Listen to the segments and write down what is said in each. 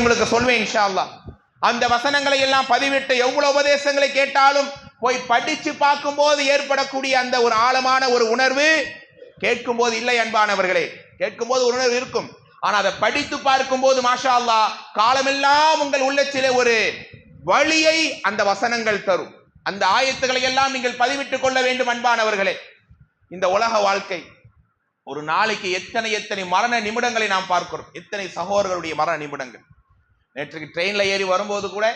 உங்களுக்கு சொல்வேன் இன்ஷா அல்லா அந்த வசனங்களை எல்லாம் பதிவிட்டு எவ்வளவு உபதேசங்களை கேட்டாலும் போய் படிச்சு பார்க்கும்போது ஏற்படக்கூடிய அந்த ஒரு ஆழமான ஒரு உணர்வு கேட்கும்போது இல்லை அன்பானவர்களே. கேட்கும்போது ஒரு உணர்வு இருக்கும். ஆனா அதை படித்து பார்க்கும்போது மாஷா அல்லா காலமெல்லாம் உங்கள் உள்ளத்திலே ஒரு வழியை அந்த வசனங்கள் தரும். அந்த ஆயத்துக்களை எல்லாம் நீங்கள் பதிவிட்டுக் கொள்ள வேண்டும் அன்பானவர்களே. இந்த உலக வாழ்க்கை ஒரு நாளைக்கு எத்தனை எத்தனை மரண நிமிடங்களை நாம் பார்க்கிறோம். எத்தனை சகோதரர்களுடைய மரண நிமிடங்கள். நேற்றுக்கு ட்ரெயின்ல ஏறி வரும்போது கூட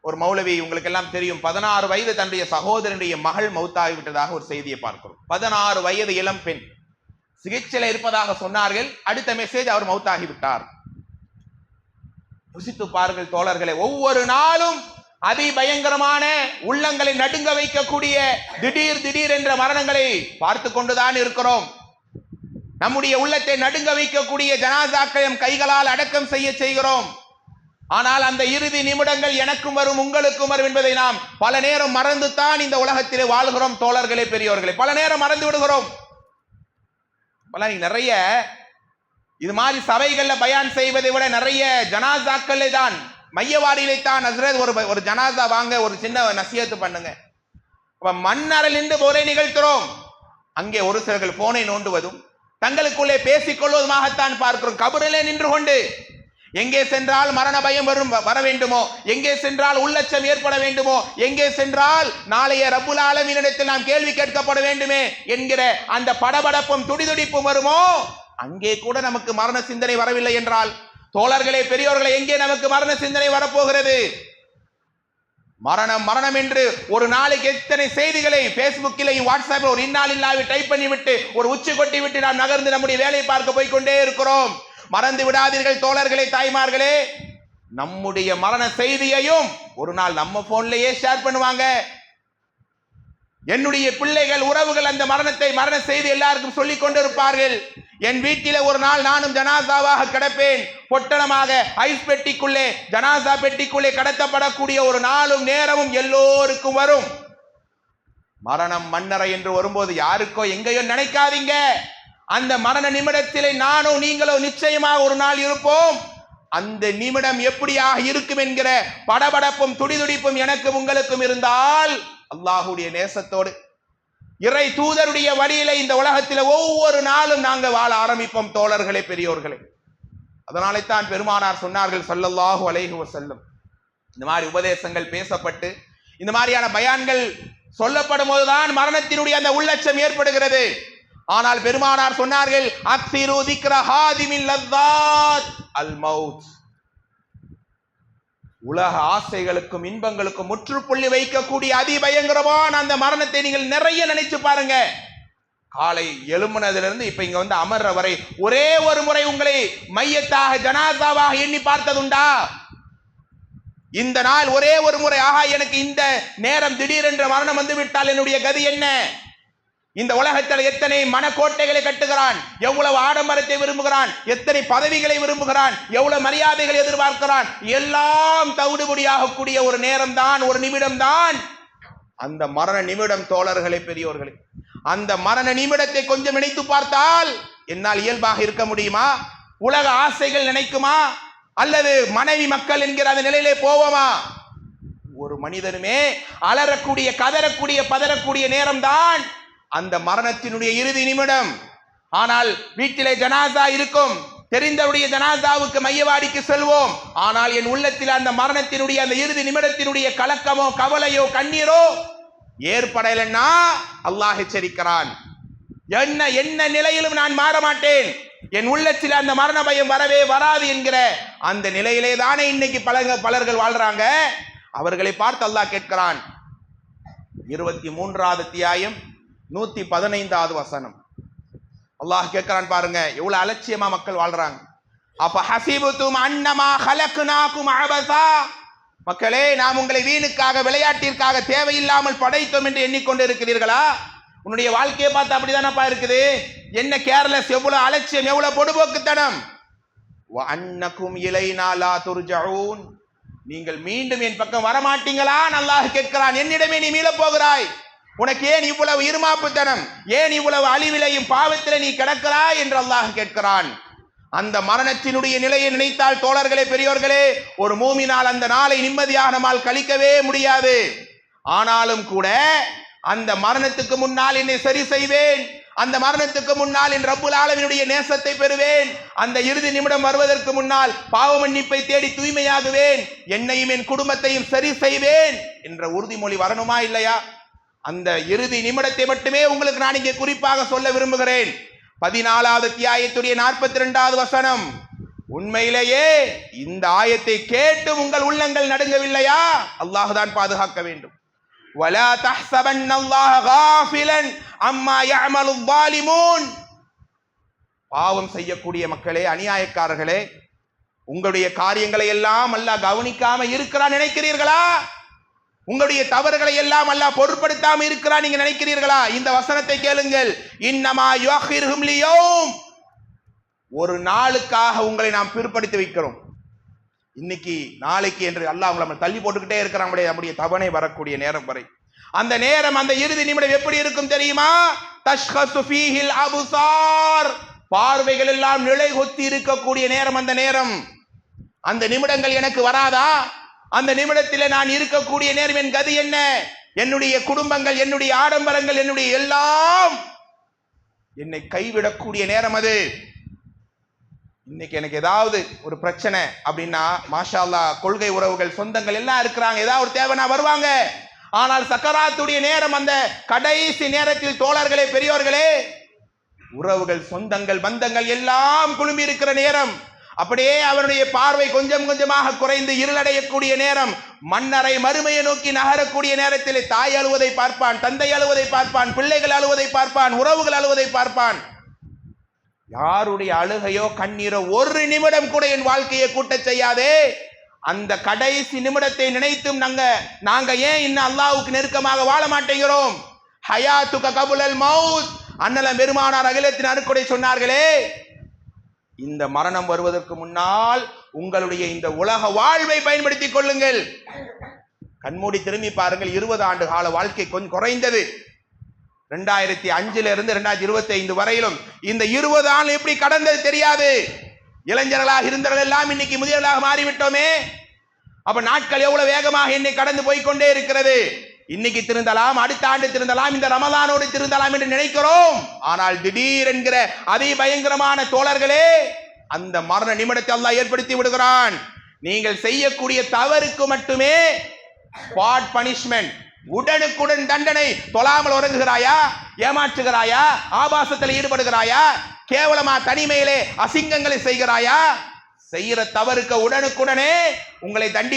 ஒரு மௌலவி உங்களுக்கு எல்லாம் தெரியும் பதினாறு வயது தன்னுடைய சகோதரனுடைய மகள் மௌத்தாகி விட்டதாக ஒரு செய்தியை பார்க்கிறோம். பதினாறு வயது இளம் பெண் சிகிச்சையில் இருப்பதாக சொன்னார்கள் அடுத்த மெசேஜ் அவர் மௌத்தாகி விட்டார் யோசித்து பாருங்கள் தோழர்களை ஒவ்வொரு நாளும் அதிபயங்கரமான உள்ளங்களை நடுங்க வைக்கக்கூடிய திடீர் திடீர் என்ற மரணங்களை பார்த்து கொண்டுதான் இருக்கிறோம். நம்முடைய உள்ளத்தை நடுங்க வைக்கக்கூடிய ஜனாசாக்களை கைகளால் அடக்கம் செய்ய செய்கிறோம். ஆனால் அந்த இறுதி நிமிடங்கள் எனக்கும் வரும் உங்களுக்கும் வரும் என்பதை நாம் பல நேரம் மறந்து தான் இந்த உலகத்திலே வாழ்கிறோம் தோழர்களே பெரியவர்களே பல நேரம் மறந்து விடுகிறோம். பல நிறைய இது மாதிரி சபைகளில் பயான் செய்வதை விட நிறைய ஜனாசாக்களே தான் மையவாடியிலே தான் ஹஸ்ரத் ஒரு ஒரு ஜனாசா வாங்க ஒரு சின்ன நசியத்து பண்ணுங்க. அப்ப நின்று போரை நிகழ்த்துறோம். அங்கே ஒரு சிலர்கள் போனை நோண்டுவதும் தங்களுக்குள்ளே பேசிக்கொள்வதுமாகத்தான் பார்க்கிறோம். கபரிலே நின்று கொண்டு எங்கே சென்றால் மரண பயம் வரும் வர வேண்டுமோ? எங்கே சென்றால் உள்ளச்சம் ஏற்பட வேண்டுமோ? எங்கே சென்றால் நாளைய ரப்புல் ஆலமீனிடத்தில் நாம் கேள்வி கேட்கப்பட வேண்டுமே என்கிற அந்த படபடப்பும் துடிதுடிப்பும் வருமோ? அங்கே கூட நமக்கு மரண சிந்தனை வரவில்லை என்றால் தோழர்களே பெரியோர்களே எங்கே நமக்கு மரண சிந்தனை வரப்போகிறது? மரணம் மரணம் என்று ஒரு நாளைக்கு எத்தனை செய்திகளை பேஸ்புக்கிலையும் வாட்ஸ்அப்பில் ஒரு இன்னால் இல்லாவி டைப் பண்ணிவிட்டு ஒரு உச்சி கொட்டி விட்டு நாம் நகர்ந்து நம்முடைய வேலையை பார்க்க போய்கொண்டே இருக்கிறோம். மறந்து விடாதீர்கள் தோழர்களே தாய்மார்களே. நம்முடைய மரண செய்தியையும் ஒரு நாள் நம்ம போன்லயே ஷேர் பண்ணுவாங்க. என்னுடைய பிள்ளைகள் உறவுகள் அந்த மரணத்தை மரண செய்தி எல்லாருக்கும் சொல்லிக் கொண்டிருப்பார்கள். என் வீட்டில ஒரு நாள் நானும் ஜனாசாவாக கிடப்பேன். பொட்டணமாக ஐஸ் பெட்டிக்குள்ளே ஜனாசா பெட்டிக்குள்ளே கடத்தப்படக்கூடிய ஒரு நாளும் நேரமும் எல்லோருக்கும் வரும். மரணம் மன்னரை என்று வரும்போது யாருக்கோ எங்கேயோ நினைக்காதீங்க. அந்த மரண நிமிடத்திலே நானும் நீங்களோ நிச்சயமாக ஒரு நாள் இருப்போம். அந்த நிமிடம் எப்படியாக இருக்கும் என்கிற படபடப்பும் துடிதுடிப்பும் எனக்கும் உங்களுக்கும் இருந்தால் அல்லாஹுடைய நேசத்தோடு இறை தூதருடைய வழியில இந்த உலகத்தில் ஒவ்வொரு நாளும் நாங்கள் வாழ ஆரம்பிப்போம் தோழர்களே பெரியோர்களே. அதனாலே தான் பெருமானார் சொன்னார்கள் சொல்லல்லாஹு அலைஹு செல்லும் இந்த மாதிரி உபதேசங்கள் பேசப்பட்டு இந்த மாதிரியான பயான்கள் சொல்லப்படும் போதுதான் மரணத்தினுடைய அந்த உள்ளட்சம் ஏற்படுகிறது. ஆனால் பெருமானார் சொன்னார்கள் அக்சிரு திக்ர ஹாதிமில் லத்தாத் அல் மவுத் உலக ஆசைகளுக்கும் இன்பங்களுக்கும் முற்றுப்புள்ளி வைக்கக்கூடிய அதிபயங்கரமான அந்த மரணத்தை நீங்கள் நிறைய நினைச்சு பாருங்க. காலை எழும்புனதிலிருந்து இப்ப இங்க வந்து அமர்ற வரை ஒரே ஒரு முறை உங்களை மையத்தாக ஜனாதாவாக எண்ணி பார்த்ததுண்டா? இந்த நாள் ஒரே ஒரு முறை ஆகா எனக்கு இந்த நேரம் திடீரென்ற மரணம் வந்து விட்டால் என்னுடைய கதி என்ன? இந்த உலகத்தில் எத்தனை மனக்கோட்டைகளை கட்டுகிறான்? எவ்வளவு ஆடம்பரத்தை விரும்புகிறான்? எத்தனை பதவிகளை விரும்புகிறான்? எவ்வளவு மரியாதைகளை எதிர்பார்க்கிறான்? எல்லாம் தவிடுபடியாகக்கூடிய ஒரு நேரம் தான் ஒரு நிமிடம் தான் அந்த மரண நிமிடம் தோழர்களே பெரியோர்களே. அந்த மரண நிமிடத்தை கொஞ்சம் நினைத்து பார்த்தால் என்னால் இயல்பாக இருக்க முடியுமா? உலக ஆசைகள் நினைக்குமா? அல்லது மனைவி மக்கள் என்கிற அந்த நிலையிலே போவோமா? ஒரு மனிதனுமே அலறக்கூடிய கதறக்கூடிய பதறக்கூடிய நேரம்தான். அந்த மரணத்தினுடைய இறுதி நிமிடம். ஆனால் வீட்டிலே ஜனாசா இருக்கும். தெரிந்தவுடைய ஜனாசாவுக்கு மையவாடிக்கு செல்வோம். ஆனால் என் உள்ளத்தில் அந்த மரணத்தினுடைய அந்த இறுதி நிமிடத்தினுடைய கலக்கமோ கவலையோ கண்ணீரோ ஏற்படலைன்னா அல்லாஹ் எச்சரிக்கிறான். என்ன என்ன நிலையிலும் நான் மாற மாட்டேன் என் உள்ளத்தில் அந்த மரண பயம் வரவே வராது என்கிற அந்த நிலையிலே தானே இன்னைக்கு பல பலர்கள் வாழ்றாங்க. அவர்களை பார்த்து அல்லாஹ் கேட்கிறான். இருபத்தி மூன்றாவது அத்தியாயம். நூத்தி பதினைந்தாவது வசனம். அல்லாஹ் கேட்கிறான் பாருங்க எவ்வளவு அலட்சியமா மக்கள் வாழ்றாங்க. அப்ப ஹசிபுத்தும் அன்னமா ஹலக்குனாக்கும் அபசா. மக்களே நாம் உங்களை வீணுக்காக விளையாட்டிற்காக தேவையில்லாமல் படைத்தோம் என்று எண்ணிக்கொண்டு இருக்கிறீர்களா உன்னுடைய வாழ்க்கையை பார்த்து அப்படிதானப்பா இருக்குது? என்ன கேர்லெஸ் எவ்வளவு அலட்சியம் எவ்வளவு பொடுபோக்குத்தனம். அன்னக்கும் இலை நாளா துர்ஜஊன் நீங்கள் மீண்டும் என் பக்கம் வரமாட்டீங்களா? அல்லாஹ் கேட்கிறான் என்னிடமே நீ மீளப் போகிறாய். உனக்கு ஏன் இவ்வளவு இருமாப்புத்தனம்? ஏன் இவ்வளவு அழிவிலையும் பாவத்தில் நீ கிடக்கிறாய் என்று அல்லாஹ் கேட்கிறான். அந்த மரணத்தினுடைய நிலையை நினைத்தால் தோழர்களே பெரியோர்களே ஒரு மூமினால் அந்த நாளை நிம்மதியாக நம்மால் கழிக்கவே முடியாது. ஆனாலும் கூட அந்த மரணத்துக்கு முன்னால் என்னை சரி செய்வேன். அந்த மரணத்துக்கு முன்னால் என் ரப்புல் ஆலமினுடைய நேசத்தை பெறுவேன். அந்த இறுதி நிமிடம் வருவதற்கு முன்னால் பாவ மன்னிப்பை தேடி தூய்மையாகுவேன். என்னையும் என் குடும்பத்தையும் சரி செய்வேன் என்ற உறுதிமொழி வரணுமா இல்லையா? அந்த இறுதி நிமிடத்தை மட்டுமே உங்களுக்கு நான் இங்கே குறிப்பாக சொல்ல விரும்புகிறேன் பதினாலாவது அத்தியாயத்துடைய நாற்பத்தி ரெண்டாவது வசனம் உண்மையிலேயே இந்த ஆயத்தை கேட்டு உங்கள் உள்ளங்கள் நடுங்கவில்லையா அல்லாஹ் தான் பாதுகாக்க வேண்டும் ولا تحسبن الله غافلا عما يعمل الظالمون பாவம் செய்யக்கூடிய மக்களே அநியாயக்காரர்களே உங்களுடைய காரியங்களை எல்லாம் அல்லாஹ் கவனிக்காம இருக்கிறான் நினைக்கிறீர்களா உங்களுடைய தவறுகளை எல்லாம் அல்ல பொருட்படுத்தாம இருக்கிறான் நீங்க நினைக்கிறீர்களா? இந்த வசனத்தை கேளுங்கள். இன்னமா யுஅஹிர்ஹும் ஒரு நாளுக்காக உங்களை நாம் பிற்படுத்தி வைக்கிறோம். இன்னைக்கு நாளைக்கு என்று அல்லாஹ் உங்களை நம்ம தள்ளி போட்டுக்கிட்டே இருக்கிற நம்முடைய நம்முடைய தவணை வரக்கூடிய நேரம் வரை. அந்த நேரம் அந்த இறுதி நிமிடம் எப்படி இருக்கும் தெரியுமா? தஷ்கசு ஃபீஹில் அபுசார். பார்வைகள் எல்லாம் நிலை கொத்தி இருக்கக்கூடிய நேரம் அந்த நேரம். அந்த நிமிடங்கள் எனக்கு வராதா? அந்த நிமிடத்தில் நான் இருக்கக்கூடிய நேரம் என் கதி என்ன? என்னுடைய குடும்பங்கள் என்னுடைய ஆடம்பரங்கள் என்னுடைய எல்லாம் என்னை கைவிடக்கூடிய நேரம் அது. இன்னைக்கு எனக்கு ஏதாவது ஒரு பிரச்சனை அப்படின்னா மாஷால்லா கொள்கை உறவுகள் சொந்தங்கள் எல்லாம் இருக்கிறாங்க. ஏதாவது ஒரு தேவைனா வருவாங்க. ஆனால் சக்கராத்துடைய நேரம் அந்த கடைசி நேரத்தில் தோழர்களே பெரியோர்களே உறவுகள் சொந்தங்கள் பந்தங்கள் எல்லாம் குழுமி இருக்கிற நேரம். அப்படியே அவனுடைய பார்வை கொஞ்சம் கொஞ்சமாக குறைந்து இருளடையக்கூடிய நேரம் மன்னரை மறுமையை நோக்கி நகரக்கூடிய நேரத்தில் தாய் அழுவதை பார்ப்பான் தந்தை அழுவதை பார்ப்பான் பிள்ளைகள் அழுவதை பார்ப்பான் உறவுகள் அழுவதை பார்ப்பான். யாருடைய அழுகையோ கண்ணீரோ ஒரு நிமிடம் கூட என் வாழ்க்கையை கூட்டச் செய்யாதே. அந்த கடைசி நிமிடத்தை நினைத்தும் நாங்க நாங்க ஏன் இன்னும் அல்லாவுக்கு நெருக்கமாக வாழ மாட்டேங்கிறோம்? ஹயாத்துக கபுலல் மவுத் அண்ணல பெருமானார் அகிலத்தின் அருக்குடை சொன்னார்களே இந்த மரணம் வருவதற்கு முன்னால் உங்களுடைய இந்த உலக வாழ்வை பயன்படுத்திக் கொள்ளுங்கள். கண்மூடி திரும்பி பாருங்கள். இருபது ஆண்டு கால வாழ்க்கை கொஞ்சம் குறைந்தது. ரெண்டாயிரத்தி அஞ்சுல இருந்து ரெண்டாயிரத்தி இருபத்தி ஐந்து வரையிலும் இந்த இருபது ஆண்டு எப்படி கடந்தது தெரியாது. இளைஞர்களாக இருந்தவர்கள் எல்லாம் இன்னைக்கு முதியவர்களாக மாறிவிட்டோமே. அப்ப நாட்கள் எவ்வளவு வேகமாக என்னை கடந்து போய்கொண்டே இருக்கிறது. இன்னைக்கு திருந்தலாம் அடுத்த ஆண்டு திருந்தலாம் இந்த ரமலானோடு திருந்தலாம் என்று நினைக்கிறோம். ஆனால் திடீர் என்கிற அதி பயங்கரமான தோழர்களே அந்த மரண நிமிடத்தை அல்லாஹ் ஏற்படுத்தி விடுகிறான். நீங்கள் செய்யக்கூடிய தவறுக்கு மட்டுமே ஸ்பாட் பனிஷ்மெண்ட் உடனுக்குடன் தண்டனை தொழாமல் உறங்குகிறாயா? ஏமாற்றுகிறாயா? ஆபாசத்தில் ஈடுபடுகிறாயா? கேவலமா தனிமையிலே அசிங்கங்களை செய்கிறாயா? செய்யற தவறுக்கு உடனுக்குடனே உங்களை தண்டி